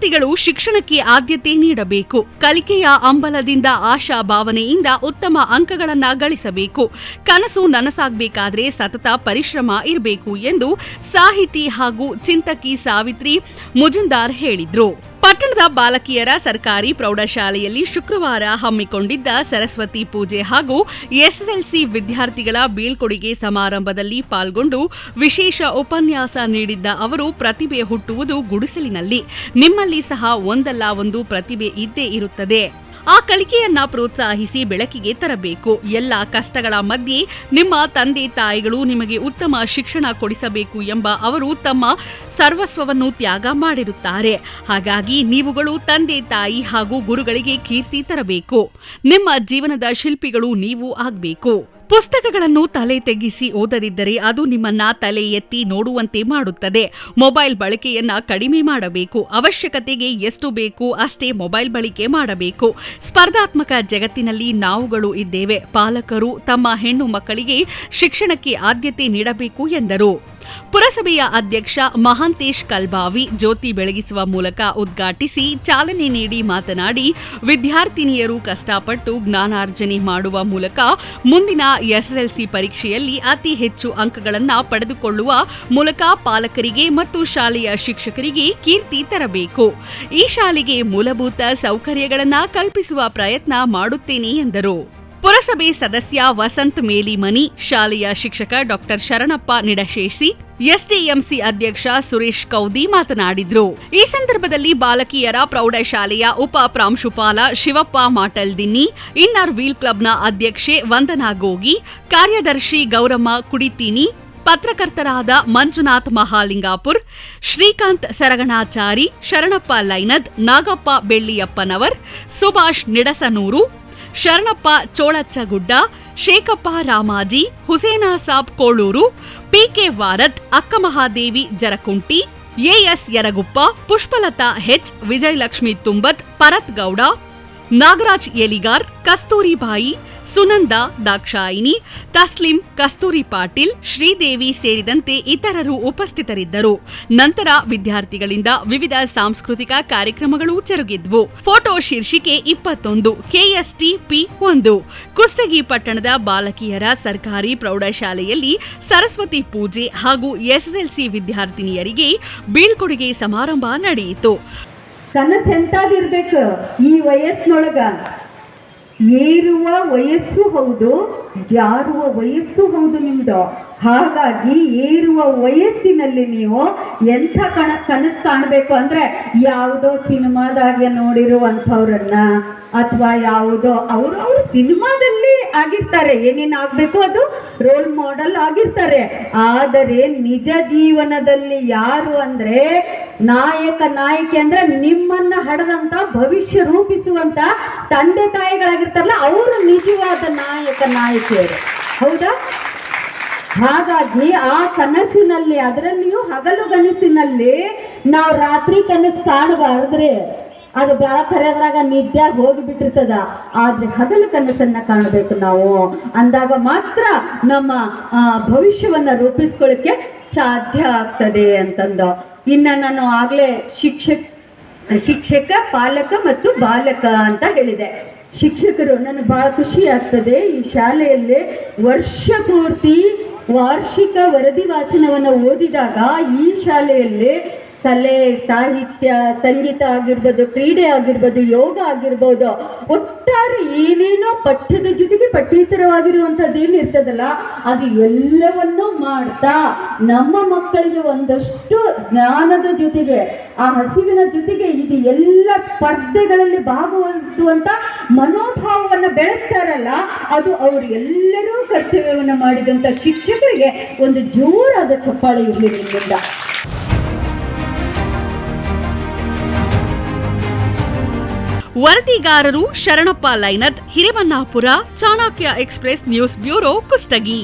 ವಿದ್ಯಾರ್ಥಿಗಳು ಶಿಕ್ಷಣಕ್ಕೆ ಆದ್ಯತೆ ನೀಡಬೇಕು. ಕಲಿಕೆಯ ಅಂಬಲದಿಂದ ಆಶಾ ಭಾವನೆಯಿಂದ ಉತ್ತಮ ಅಂಕಗಳನ್ನು ಗಳಿಸಬೇಕು. ಕನಸು ನನಸಾಗಬೇಕಾದ್ರೆ ಸತತ ಪರಿಶ್ರಮ ಇರಬೇಕು ಎಂದು ಸಾಹಿತಿ ಹಾಗೂ ಚಿಂತಕಿ ಸಾವಿತ್ರಿ ಮುಜುಂದಾರ್ ಹೇಳಿದ್ರು. ಪಟ್ಟಣದ ಬಾಲಕಿಯರ ಸರ್ಕಾರಿ ಪ್ರೌಢಶಾಲೆಯಲ್ಲಿ ಶುಕ್ರವಾರ ಹಮ್ಮಿಕೊಂಡಿದ್ದ ಸರಸ್ವತಿ ಪೂಜೆ ಹಾಗೂ ಎಸ್ಎಸ್ಎಲ್ಸಿ ವಿದ್ಯಾರ್ಥಿಗಳ ಬೀಳ್ಕೊಡುಗೆ ಸಮಾರಂಭದಲ್ಲಿ ಪಾಲ್ಗೊಂಡು ವಿಶೇಷ ಉಪನ್ಯಾಸ ನೀಡಿದ್ದ ಅವರು, ಪ್ರತಿಭೆ ಹುಟ್ಟುವುದು ಗುಡಿಸಲಿನಲ್ಲಿ. ನಿಮ್ಮಲ್ಲಿ ಸಹ ಒಂದಲ್ಲ ಒಂದು ಪ್ರತಿಭೆ ಇದ್ದೇ ಇರುತ್ತದೆ. ಆ ಕಲಿಕೆಯನ್ನ ಪ್ರೋತ್ಸಾಹಿಸಿ ಬೆಳಕಿಗೆ ತರಬೇಕು. ಎಲ್ಲ ಕಷ್ಟಗಳ ಮಧ್ಯೆ ನಿಮ್ಮ ತಂದೆ ತಾಯಿಗಳು ನಿಮಗೆ ಉತ್ತಮ ಶಿಕ್ಷಣ ಕೊಡಿಸಬೇಕು ಎಂಬ ಅವರು ತಮ್ಮ ಸರ್ವಸ್ವವನ್ನು ತ್ಯಾಗ ಮಾಡಿರುತ್ತಾರೆ. ಹಾಗಾಗಿ ನೀವುಗಳು ತಂದೆ ತಾಯಿ ಹಾಗೂ ಗುರುಗಳಿಗೆ ಕೀರ್ತಿ ತರಬೇಕು. ನಿಮ್ಮ ಜೀವನದ ಶಿಲ್ಪಿಗಳು ನೀವು ಆಗಬೇಕು. ಪುಸ್ತಕಗಳನ್ನು ತಲೆ ತೆಗೆಸಿ ಓದದಿದ್ದರೆ ಅದು ನಿಮ್ಮನ್ನ ತಲೆ ಎತ್ತಿ ನೋಡುವಂತೆ ಮಾಡುತ್ತದೆ. ಮೊಬೈಲ್ ಬಳಕೆಯನ್ನ ಕಡಿಮೆ ಮಾಡಬೇಕು. ಅವಶ್ಯಕತೆಗೆ ಎಷ್ಟು ಬೇಕು ಅಷ್ಟೇ ಮೊಬೈಲ್ ಬಳಕೆ ಮಾಡಬೇಕು. ಸ್ಪರ್ಧಾತ್ಮಕ ಜಗತ್ತಿನಲ್ಲಿ ನಾವುಗಳು ಇದ್ದೇವೆ. ಪಾಲಕರು ತಮ್ಮ ಹೆಣ್ಣು ಮಕ್ಕಳಿಗೆ ಶಿಕ್ಷಣಕ್ಕೆ ಆದ್ಯತೆ ನೀಡಬೇಕು ಎಂದರು. ಪುರಸಭೆಯ ಅಧ್ಯಕ್ಷ ಮಹಾಂತೇಶ್ ಕಲ್ಬಾವಿ ಜ್ಯೋತಿ ಬೆಳಗಿಸುವ ಮೂಲಕ ಉದ್ಘಾಟಿಸಿ ಚಾಲನೆ ನೀಡಿ ಮಾತನಾಡಿ, ವಿದ್ಯಾರ್ಥಿನಿಯರು ಕಷ್ಟಪಟ್ಟು ಜ್ಞಾನಾರ್ಜನೆ ಮಾಡುವ ಮೂಲಕ ಮುಂದಿನ ಎಸ್ಎಸ್ಎಲ್ಸಿ ಪರೀಕ್ಷೆಯಲ್ಲಿ ಅತಿ ಹೆಚ್ಚು ಅಂಕಗಳನ್ನು ಪಡೆದುಕೊಳ್ಳುವ ಮೂಲಕ ಪಾಲಕರಿಗೆ ಮತ್ತು ಶಾಲೆಯ ಶಿಕ್ಷಕರಿಗೆ ಕೀರ್ತಿ ತರಬೇಕು. ಈ ಶಾಲೆಗೆ ಮೂಲಭೂತ ಸೌಕರ್ಯಗಳನ್ನು ಕಲ್ಪಿಸುವ ಪ್ರಯತ್ನ ಮಾಡುತ್ತೇನೆ ಎಂದರು. ಪುರಸಭೆ ಸದಸ್ಯ ವಸಂತ್ ಮೇಲಿಮನಿ, ಶಾಲೆಯ ಶಿಕ್ಷಕ ಡಾಕ್ಟರ್ ಶರಣಪ್ಪ ನಿಡಶೇಷಿ, ಎಸ್ಡಿಎಂಸಿ ಅಧ್ಯಕ್ಷ ಸುರೇಶ್ ಕೌದಿ ಮಾತನಾಡಿದ್ರು. ಈ ಸಂದರ್ಭದಲ್ಲಿ ಬಾಲಕಿಯರ ಪ್ರೌಢಶಾಲೆಯ ಉಪ ಪ್ರಾಂಶುಪಾಲ ಶಿವಪ್ಪ ಮಾಟಲ್ದಿನ್ನಿ ಇನ್ನರ್ ವೀಲ್ ಕ್ಲಬ್ನ ಅಧ್ಯಕ್ಷೆ ವಂದನಾ ಗೋಗಿ, ಕಾರ್ಯದರ್ಶಿ ಗೌರಮ್ಮ ಕುಡಿತೀನಿ, ಪತ್ರಕರ್ತರಾದ Manjunath Mahalingapur, Shrikant Saraganachari, Sharanappa Lainad, Nagappa Belliyappanavar, Subhash Nidasanur Sharanappa Cholachagudda, Shekhappa Ramaji, Husena Sab Kolur, P K Warad Akkamahadevi Jarakunti, A S Yaraguppa, Pushpalatha H, Vijayalakshmi Tumbat, ಪರತ್ Gowda, Nagaraj Eligar Kasturibai Sunanda Dakshayini Taslim, Kasturi Patil, Sridevi ಸೇರಿದಂತೆ ಇತರರು ಉಪಸ್ಥಿತರಿದ್ದರು. ನಂತರ ವಿದ್ಯಾರ್ಥಿಗಳಿಂದ ವಿವಿಧ ಸಾಂಸ್ಕೃತಿಕ ಕಾರ್ಯಕ್ರಮಗಳು ಜರುಗಿದ್ವು. ಫೋಟೋ ಶೀರ್ಷಿಕೆ ಇಪ್ಪತ್ತೊಂದು ಕೆಎಸ್ಟಿ ಪಿ ಒಂದು. ಕುಷ್ಟಗಿ ಪಟ್ಟಣದ ಬಾಲಕಿಯರ ಸರ್ಕಾರಿ ಪ್ರೌಢಶಾಲೆಯಲ್ಲಿ ಸರಸ್ವತಿ ಪೂಜೆ ಹಾಗೂ ಎಸ್ಎಸ್ಎಲ್ಸಿ ವಿದ್ಯಾರ್ಥಿನಿಯರಿಗೆ ಬೀಳ್ಕೊಡುಗೆ ಸಮಾರಂಭ ನಡೆಯಿತು. ಕನಸೆಂತಾದಿರ್ಬೇಕು ಈ ವಯಸ್ಸಿನೊಳಗ ಏರುವ ವಯಸ್ಸು ಹೌದು ಜಾರುವ ವಯಸ್ಸು ಹೌದು ನಿಮ್ದು. ಹಾಗಾಗಿ ಏರುವ ವಯಸ್ಸಿನಲ್ಲಿ ನೀವು ಎಂಥ ಕಣ, ಕನಸು ಕಾಣಬೇಕು ಅಂದ್ರೆ ಯಾವುದೋ ಸಿನಿಮಾದಾಗೆ ನೋಡಿರುವಂಥವ್ರನ್ನ ಅಥವಾ ಯಾವುದೋ ಅವರು ಅವರು ಸಿನಿಮಾದಲ್ಲಿ ಆಗಿರ್ತಾರೆ. ಏನೇನು ಆಗಬೇಕು ಅದು? ರೋಲ್ ಮಾಡೆಲ್ ಆಗಿರ್ತಾರೆ. ಆದರೆ ನಿಜ ಜೀವನದಲ್ಲಿ ಯಾರು ಅಂದ್ರೆ ನಾಯಕ, ನಾಯಕಿ ಅಂದ್ರೆ ನಿಮ್ಮನ್ನ ಹಡದಂತ, ಭವಿಷ್ಯ ರೂಪಿಸುವಂತ ತಂದೆ ತಾಯಿಗಳಾಗಿರ್ತಾರಲ್ಲ, ಅವರು ನಿಜವಾದ ನಾಯಕ, ನಾಯಕಿಯರು. ಹೌದಾ? ಹಾಗಾಗಿ ಆ ಕನಸಿನಲ್ಲಿ, ಅದರಲ್ಲಿಯೂ ಹಗಲು ಕನಸಿನಲ್ಲಿ ನಾವು ರಾತ್ರಿ ಕನಸು ಕಾಣಬಾರ್ದ್ರೆ ಅದು ಬೆಳಕರೆದ್ರಾಗ ನಿದ್ದೆ ಹೋಗಿಬಿಟ್ಟಿರ್ತದ. ಆದ್ರೆ ಹಗಲು ಕನಸನ್ನ ಕಾಣಬೇಕು ನಾವು. ಅಂದಾಗ ಮಾತ್ರ ನಮ್ಮ ಭವಿಷ್ಯವನ್ನ ರೂಪಿಸ್ಕೊಳ್ಳಿಕ್ಕೆ ಸಾಧ್ಯ ಆಗ್ತದೆ ಅಂತಂದು. ಇನ್ನ ನಾನು ಆಗ್ಲೇ ಶಿಕ್ಷಕ್, ಶಿಕ್ಷಕ, ಪಾಲಕ ಮತ್ತು ಬಾಲಕ ಅಂತ ಹೇಳಿದೆ. ಶಿಕ್ಷಕರು, ನನಗೆ ಭಾಳ ಖುಷಿ ಆಗ್ತದೆ ಈ ಶಾಲೆಯಲ್ಲಿ ವರ್ಷ ಪೂರ್ತಿ ವಾರ್ಷಿಕ ವರದಿ ವಾಚನವನ್ನು ಓದಿದಾಗ ಈ ಶಾಲೆಯಲ್ಲಿ ಕಲೆ, ಸಾಹಿತ್ಯ, ಸಂಗೀತ ಆಗಿರ್ಬೋದು, ಕ್ರೀಡೆ ಆಗಿರ್ಬೋದು, ಯೋಗ ಆಗಿರ್ಬೋದು, ಒಟ್ಟಾರೆ ಏನೇನೋ ಪಠ್ಯದ ಜೊತೆಗೆ ಪಠ್ಯೇತರವಾಗಿರುವಂಥದ್ದು ಏನು ಇರ್ತದಲ್ಲ, ಅದು ಎಲ್ಲವನ್ನೂ ಮಾಡ್ತಾ ನಮ್ಮ ಮಕ್ಕಳಿಗೆ ಒಂದಷ್ಟು ಜ್ಞಾನದ ಜೊತೆಗೆ, ಆ ಹಸಿವಿನ ಜೊತೆಗೆ ಇದು ಎಲ್ಲ ಸ್ಪರ್ಧೆಗಳಲ್ಲಿ ಭಾಗವಹಿಸುವಂತ ಮನೋಭಾವವನ್ನು ಬೆಳೆಸ್ತಾರಲ್ಲ, ಅದು ಅವರು ಎಲ್ಲರೂ ಕರ್ತವ್ಯವನ್ನು ಮಾಡಿದಂಥ ಶಿಕ್ಷಕರಿಗೆ ಒಂದು ಜೋರಾದ ಚಪ್ಪಾಳೆ ಇರಲಿ ನಿಮ್ಮಿಂದ ವರದಿಗಾರರು Sharanappa Lainat, Hiremannapur, Chanakya express news bureau, Kushtagi.